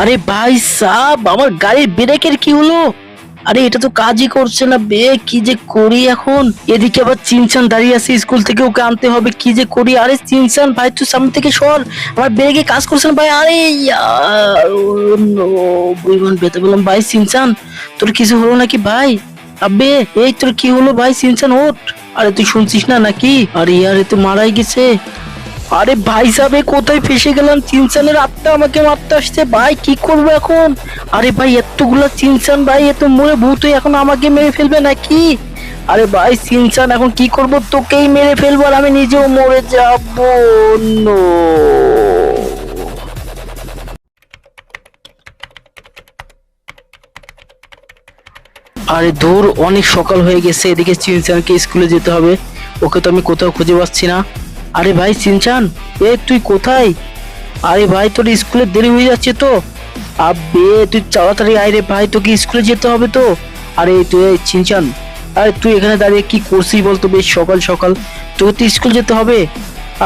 আরে ভাই সাব, আমার গাড়ির ব্রেকের কি হলো? আরে এটা তো কাজই করছে না বে, কি যে করি এখন? এদিকে আবার চিনচান দাঁড়িয়ে আছে, স্কুল থেকে ওকে আনতে হবে, কি যে করি? আরে চিনচান ভাই তুই সামনে থেকে সর। আমার ব্রেকে কাজ করছে না ভাই, আরে ও বেতে বললাম, ভাই চিনচান, তোর কিছু হলো নাকি ভাই? আবে এই তোর কি হলো ভাই, চিনচান, ওঠ। আরে তুই শুনছিস না নাকি? আরে ইয়ার, এ তো মারাই গেছে। আরে ভাই সাহেব কোথায় ফেসে গেলাম? চিনচানের আত্মা আমাকে মারতে আসছে। ভাই, কি করব এখন? আরে ভাই, এতগুলা চিনচান, ভাই এত মরে ভূত এখন আমাকে মেরে ফেলবে নাকি? আরে ভাই, চিনচান, এখন কি করব? তোকেই মেরে ফেলব আর আমি নিজেও মরে যাব আরে দূর, অনেক সকাল হয়ে গেছে, এদিকে চিনচানকে স্কুলে যেতে হবে। ওকে তো আমি কোথাও খুঁজে পাচ্ছি না। আরে ভাই চিনচান এ তুই কোথায়? আরে ভাই, তোর স্কুলে দেরি হয়ে যাচ্ছে তো। আবে তুই তাড়াতাড়ি আয় রে ভাই, তোকে স্কুলে যেতে হবে তো। আরে তুই চিনচান আরে তুই এখানে দাঁড়িয়ে কি করছিস বলতো বেশ সকাল সকাল? তোকে তো স্কুল যেতে হবে।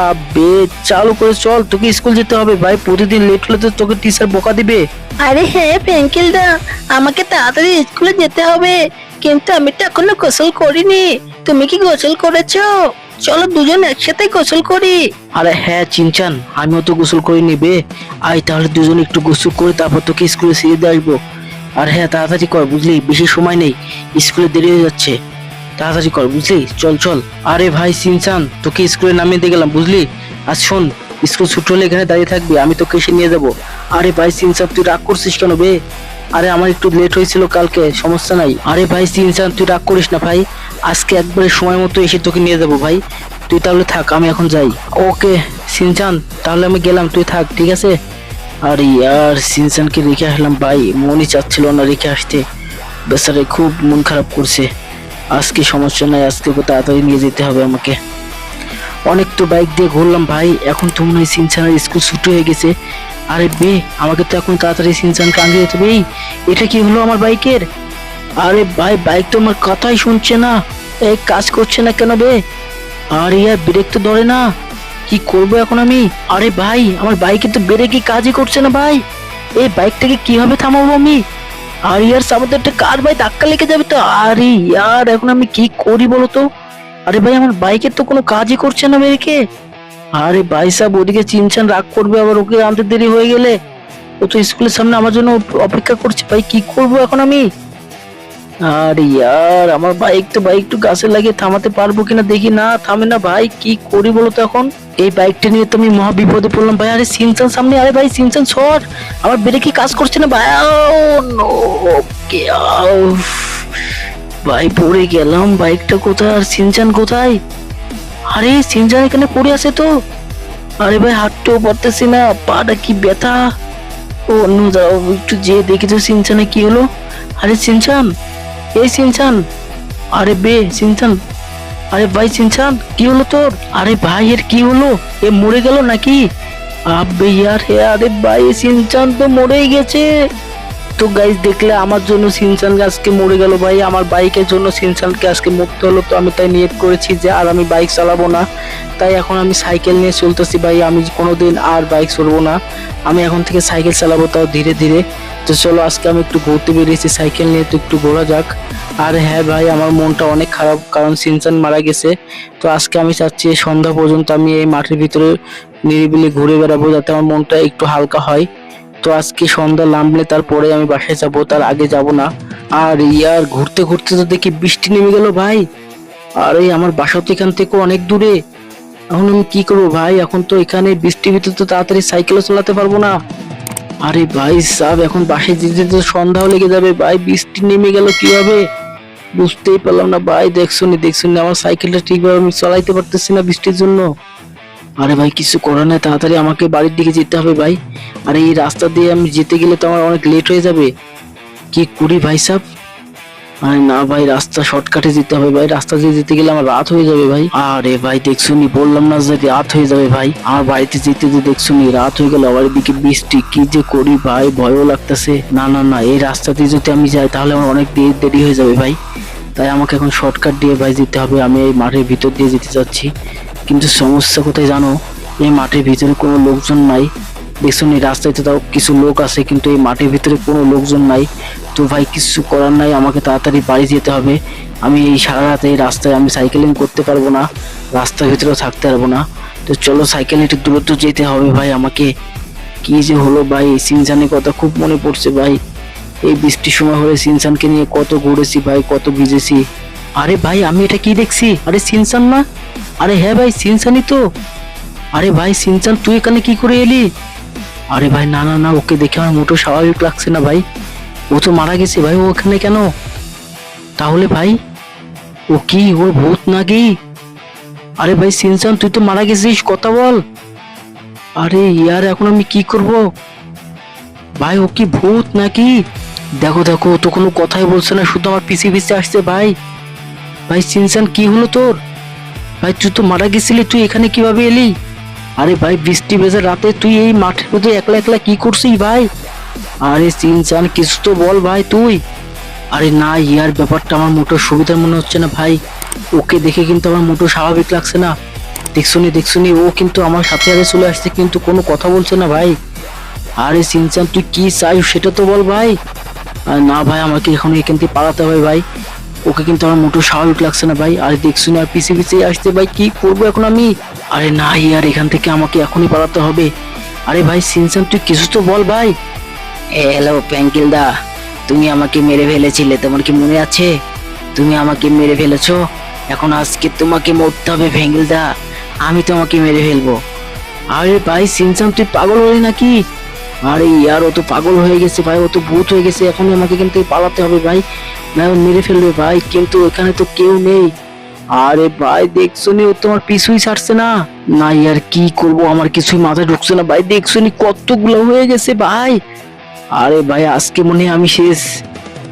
আবে চালু করে চল, তোকে স্কুল যেতে হবে। ভাই, প্রতিদিন লেট হলে তো তোকে টিচার বোকা দিবে। আরে হ্যাঁ পেঙ্কিলদা আমাকে তাড়াতাড়ি স্কুলে যেতে হবে। কিন্তু আমি তো এখনও গোসল করিনি। তুমি কি গোসল করেছ? চলো দুজন একসাথে গোসল করি। আরে হ্যাঁ চিনচান, আমিও তো গোসল করে নিবে আয় তাহলে দুজন একটু গোসল করে তারপর তোকে স্কুলে ছেড়ে দিয়ে আসব। আর হ্যাঁ তাড়াতাড়ি কর, বুঝলি? বেশি সময় নেই। স্কুলে দেরি হয়ে যাচ্ছে। তাড়াতাড়ি কর, বুঝলি? চল চল। আরে ভাই, চিনচান, তোকে স্কুলে নামিয়ে দিয়ে গেলাম, বুঝলি? আর শোন, স্কুল ছুটি হলে এখানে দাঁড়িয়ে থাকবি, আমি তোকে এসে নিয়ে যাব। আরে ভাই, চিনচান, তুই রাগ করছিস কেন বে? আরে আমার একটু লেট হয়েছিল কালকে, সমস্যা নাই। আরে ভাই চিনচান তুই রাগ করিস না ভাই। আজকে একবারে সময় মতো এসে তোকে নিয়ে যাব ভাই। তুই তাহলে থাক, আমি এখন যাই। ওকে সিনচান তাহলে আমি গেলাম, তুই থাক, ঠিক আছে? আর ইয়ার সিনচানকে রেখে আসলাম ভাই, মনই চাচ্ছিল না রেখে আসতে। বেচারে খুব মন খারাপ করছে। আজকে সমস্যা নাই, আজকে তাড়াতাড়ি নিয়ে যেতে হবে আমাকে। অনেক তো বাইক দিয়ে ঘুরলাম ভাই, এখন তো মনে হয় সিনচানের স্কুল ছুটি হয়ে গেছে। আরে বে, আমাকে তো এখন তাড়াতাড়ি সিনচানকে আনতে যেতে হবে। এই, এটা কি হলো আমার বাইকের? আরে ভাই, বাইক তো আমার কথাই শুনছে না। এই কাজ করছে না কেন বে? আর ইয়ার ব্রেক তো ধরে না। কি করব এখন আমি? আরে ভাই, আমার বাইকে তো ব্রেকই কাজই করছে না ভাই। এই বাইকটাকে কীভাবে থামাবো আমি? আর ইয়ার সামনে একটা কার ভাই ধাক্কা লেগে যাবে তো? আরে ইয়ার এখন আমি কি করি বলো তো? আরে ভাই, আমার বাইকের তো কোনো কাজই করছে না ব্রেকে আরে ভাই সাহেব, ওদিকে চিনচান রাগ করবে আবার, ওকে আনতে দেরি হয়ে গেলে? ও তো স্কুলের সামনে আমার জন্য অপেক্ষা করছে, ভাই কি করব এখন আমি? আরে ইয়ার, আমার বাইক তো বাইক একটু গাছে লাগিয়ে থামাতে পারব কিনা দেখি। না, থামে না ভাই, কি করি বলো তো এখন? এই বাইকটা নিয়ে তো আমি মহা বিপদে পড়লাম ভাই। আরে সিনচান সামনে, আরে ভাই সিনচান সর। আমার ব্রেকে কি কাজ করছে না ভাই। ভাই, পড়ে গেলাম। বাইকটা কোথায় আর সিনচান কোথায়? আরে সিনচান এখানে পড়ে আছে তো। আরে ভাই, হাঁটতেও পারতেছি না, পাটা কি ব্যথা। ও অন্য দাঁড়াও, একটু যে দেখি তো সিনচানে কি হলো। আরে সিনচান এই সিনচান আরে বে সিনচান আরে ভাই সিনচান কি হলো তোর? আরে ভাই, এর কি হলো? এ মরে গেল নাকি? আবে ইয়ার হে, আরে ভাই সিনচান তো মরেই গেছে। তো গাইজ দেখলে আমার জন্য সিনচান আজকে মরে গেল ভাই। আমার বাইকের জন্য সিনচানকে আজকে মুক্ত হলো, তো আমি তাই নিয়ত করেছি যে আর আমি বাইক চালাবো না। তাই এখন আমি সাইকেল নিয়ে চলতেছি ভাই, আমি কোনোদিন আর বাইক চলবো না। আমি এখন থেকে সাইকেল চালাবো তাও ধীরে ধীরে। তো চলো, আজকে আমি একটু ঘুরতে বেরিয়েছি সাইকেল নিয়ে তো একটু ঘোরা যাক। আর হ্যাঁ ভাই, আমার মনটা অনেক খারাপ, কারণ সিনচান মারা গেছে। তো আজকে আমি চাচ্ছি সন্ধ্যা পর্যন্ত আমি এই মাঠের ভিতরে নিরিবিলি ঘুরে বেড়াবো, যাতে আমার মনটা একটু হালকা হয়। তো আজকে সন্ধ্যা নামলে তারপরে আমি বাসায় যাব, তার আগে যাব না। আর ইয়ার ঘুরতে ঘুরতে তো দেখি বৃষ্টি নেমে গেল ভাই। আর এই আমার বাসা তো এখান থেকে অনেক দূরে। এখন আমি কি করব ভাই? এখন তো এখানে বৃষ্টির ভিতরে তো তাড়াতাড়ি সাইকেলও চালাতে পারব না। আরে ভাই সাব এখন বাসে যেতে যেতে সন্ধ্যাও লেগে যাবে। ভাই বৃষ্টি নেমে গেল কীভাবে? বুঝতেই পারলাম না ভাই, দেখছ নি দেখছ নি, আমার সাইকেলটা ঠিকভাবে আমি চালাইতে পারতেছি না বৃষ্টির জন্য। আরে ভাই, কিছু করার নাই, তাড়াতাড়ি আমাকে বাড়ির দিকে যেতে হবে ভাই। আরে এই রাস্তা দিয়ে আমি যেতে গেলে তো আমার অনেক লেট হয়ে যাবে। কি করি ভাই সাব? আরে না ভাই, রাস্তা শর্টকাটে যেতে হবে ভাই। রাস্তা দিয়ে যেতে গেলে আমার রাত হয়ে যাবে ভাই। আরে ভাই দেখছ নি বললাম না যে রাত হয়ে যাবে ভাই। আমার বাড়িতে যেতে যে দেখছ নি রাত হয়ে গেল, আবার এদিকে বৃষ্টি। কি যে করি ভাই, ভয়ও লাগতেছে। না না না, এই রাস্তা দিয়ে যদি আমি যাই, তাহলে আমার অনেক দেরি দেরি হয়ে যাবে ভাই। তাই আমাকে এখন শর্টকাট দিয়ে ভাই যেতে হবে। আমি এই মাঠের ভিতর দিয়ে যেতে চাচ্ছি কিন্তু সমস্যা কোথায় জানো? এই মাঠের ভিতরে কোনো লোকজন নাই। দেখছুন এই রাস্তায় তো তাও কিছু লোক আছে, কিন্তু এই মাঠের ভিতরে কোনো লোকজন নাই। তো ভাই, কিছু করার নাই, আমাকে তাড়াতাড়ি বাড়ি যেতে হবে। আমি এই সারা রাত এই রাস্তায় আমি সাইকেলিং করতে পারব না, রাস্তার ভিতরেও থাকতে পারব না। তো চলো সাইকেল একটু দূরত্ব যেতে হবে ভাই, আমাকে কি যে হলো ভাই সিনসানের কথা খুব মনে পড়ছে ভাই। এই বৃষ্টির সময় হলে সিনসানকে নিয়ে কত ঘুরেছি ভাই, কত ভিজেছি। আরে ভাই, আমি এটা কি দেখছি? আরে সিনসান না? আরে হ্যাঁ ভাই সিনসানই তো। আরে ভাই সিনচান তুই এখানে কি করে এলি? আরে ভাই, না না না, ওকে দেখে আমার মোটো স্বাভাবিক লাগছে না ভাই। ও তো মারা গেছে ভাই, ও ওখানে কেন? তাহলে ভাই, ও কি ওর ভূত নাকি? আরে ভাই সিনচান তুই তো মারা গেছিস, কথা বল। আরে ইয়ার, এখন আমি কি করব? ভাই, ও কি ভূত নাকি? দেখো দেখো, ও তো কোনো কথাই বলছে না, শুধু আমার পিছিয়ে পিছিয়ে আসছে ভাই। ভাই সিনচান কি হলো তোর? ভাই, তুই তো মারা গেছিলি, তুই এখানে কীভাবে এলি? আরে ভাই, বৃষ্টি ভেজা রাতে তুই এই মাঠের মধ্যে একলা একলা কি করছিস ভাই? আরে চিনচান কিছু তো বল ভাই তুই। আরে না ইয়ার ব্যাপারটা আমার মোটো সুবিধার মনে হচ্ছে না ভাই। ওকে দেখে কিন্তু আমার মোটো স্বাভাবিক লাগছে না। দেখছুনি দেখছুনি, ও কিন্তু আমার সাথে সাথে চলে আসছে, কিন্তু কোনো কথা বলছে না ভাই। আরে সিনচান তুই কি চাই সেটা তো বল ভাই। না ভাই, আমাকে এখন এখান থেকে পালাতে হবে ভাই। ওকে কিন্তু আমার মোটো স্বাভাবিক লাগছে না ভাই। আর দেখছুন আর পিছিয়ে পিছিয়ে আসছে ভাই কি করব এখন আমি? আরে না ইয়ার এখান থেকে আমাকে এখনই পালাতে হবে। আরে ভাই সিনচান তুই কিছু তো বল ভাই। হ্যালো প্যাঙ্কিল দা তুমি আমাকে মেরে ফেলেছিলে তোমার কি মনে আছে? তুমি আমাকে মেরে ফেলেছো? এখন আজকে তোমাকে মরতে হবে ভেঙ্গিল দা আমি তোমাকে মেরে ফেলব। আরে ভাই সিনচান তুই পাগল হলি নাকি? আরে ইয়ার, ও তো পাগল হয়ে গেছে ভাই, ও তো ভূত হয়ে গেছে এখন আমাকে কিন্তু পালাতে হবে ভাই। ও মেরে ফেলবে ভাই, কিন্তু এখানে তো কেউ নেই। আরে ভাই, দেখছ নি, ও তোমার পিছুই ছাড়ছে না। না ইয়ার, কি করব, আমার কিছুই মাথায় ঢুকছে না। ভাই, দেখছ নি, কতগুলো হয়ে গেছে ভাই। আরে ভাই, আজকে মনে আমি শেষ।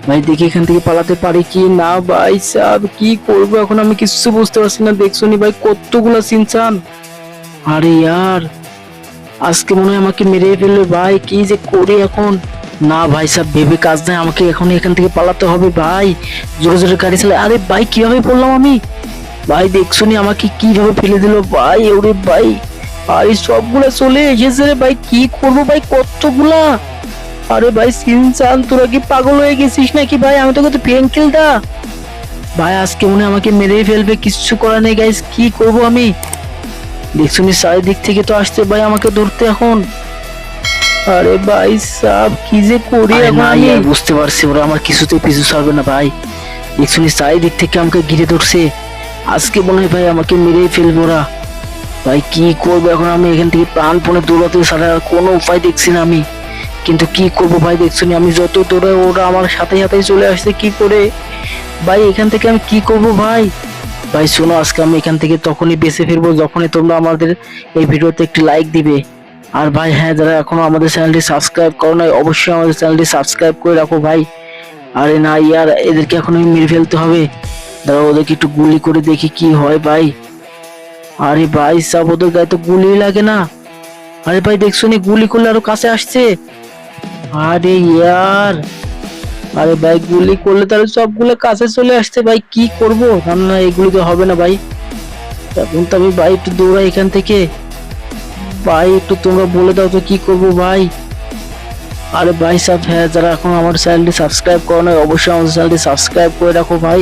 ভাই, দেখি এখান থেকে পালাতে পারি কি না ভাই সাব কি করব এখন আমি? কিছু বুঝতে পারছি না, দেখছ নি ভাই, কতগুলো সিনচান আরে ইয়ার আজকে মনে হয় আমাকে মেরে ফেলবে ভাই, কি যে করি এখন? না ভাই সব ভেবে কাজ নাই। আমাকে এখন এখান থেকে পালাতে হবে ভাই। জোরে জোরে গাড়ি চালাই আরে ভাই, কীভাবে পড়লাম আমি? ভাই, দেখছুনি আমাকে কীভাবে ফেলে দিল ভাই, ওরে ভাই। আরে সবগুলা চলে এসেছে রে ভাই। কি করব ভাই? কতগুলা? আরে ভাই, সিনচান, তোরা কি পাগল হয়ে গেছিস নাকি ভাই? আমি তোকে তো পেঙ্কিল দা ভাই, আজকে মনে আমাকে মেরেই ফেলবে। কিচ্ছু করার নেই গাইস কি করব আমি? দেখছুনি চারিদিক থেকে তো আসছে ভাই আমাকে ধরতে এখন। আরে ভাই সাব কি যে করি এখন আমি? বুঝতে পারছি ওরা আমার কিছুতে পিছু ছাড়বে না ভাই। দেখছুনি চারিদিক থেকে আমাকে ঘিরে ধরছে। আজকে মনে হয় ভাই আমাকে মেরেই ফেলবে ওরা। ভাই কি করব এখন আমি? এখান থেকে প্রাণপণে দৌড়াতে ছাড়া কোনো উপায় দেখছি না আমি। কিন্তু কি করব ভাই দেখছুনি আমি যত দৌড়ে ওরা আমার সাথে সাথে চলে আসছে কি করে? ভাই এখান থেকে আমি কি করব ভাই? ভাই, শোনো, আজকে আমি এখান থেকে তখনই বেঁচে ফিরবো যখনই তোমরা আমাদের এই ভিডিওতে একটি লাইক দিবে। আর ভাই হ্যাঁ যারা এখনও আমাদের চ্যানেলটি সাবস্ক্রাইব করো নাই, অবশ্যই আমাদের চ্যানেলটি সাবস্ক্রাইব করে রাখো ভাই। আরে না, ইয়ার, এদেরকে এখন আমি মেরে ফেলতে হবে। দাঁড়া ওদেরকে একটু গুলি করে দেখি কি হয় ভাই। আরে ভাই, সব ওদের গায়ে তো গুলি লাগে না। আরে ভাই, দেখছ নি, গুলি করলে আরও কাছে আসছে। আরে ইয়ার আরে ভাই গুলি করলে তাহলে সবগুলো কাছে চলে আসছে ভাই কি করব? না না এগুলি তো হবে না ভাই। এখন তো আমি ভাই একটু দৌড়াই এখান থেকে। ভাই একটু তোমরা বলে দাও তো কি করব ভাই। আরে ভাই সাহেব হ্যাঁ যারা এখন আমার চ্যানেলটি সাবস্ক্রাইব করো না অবশ্যই আমাদের চ্যানেলটি সাবস্ক্রাইব করে রাখো ভাই।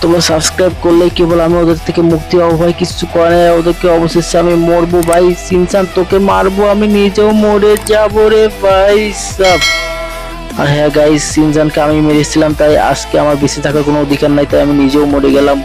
তোমরা সাবস্ক্রাইব করলে কেবল আমি ওদের থেকে মুক্তি পাবো ভাই কিছু করে না, ওদেরকে অবশেষে আমি মরবো ভাই। সিনচান তোকে মারবো আমি নিজেও মরে যাব রে ভাই সাব আর হ্যাঁ গাইস সিনজানকে আমি মেরেছিলাম, তাই আজকে আমার বেঁচে থাকার কোনো অধিকার নাই, তাই আমি নিজেও মরে গেলাম।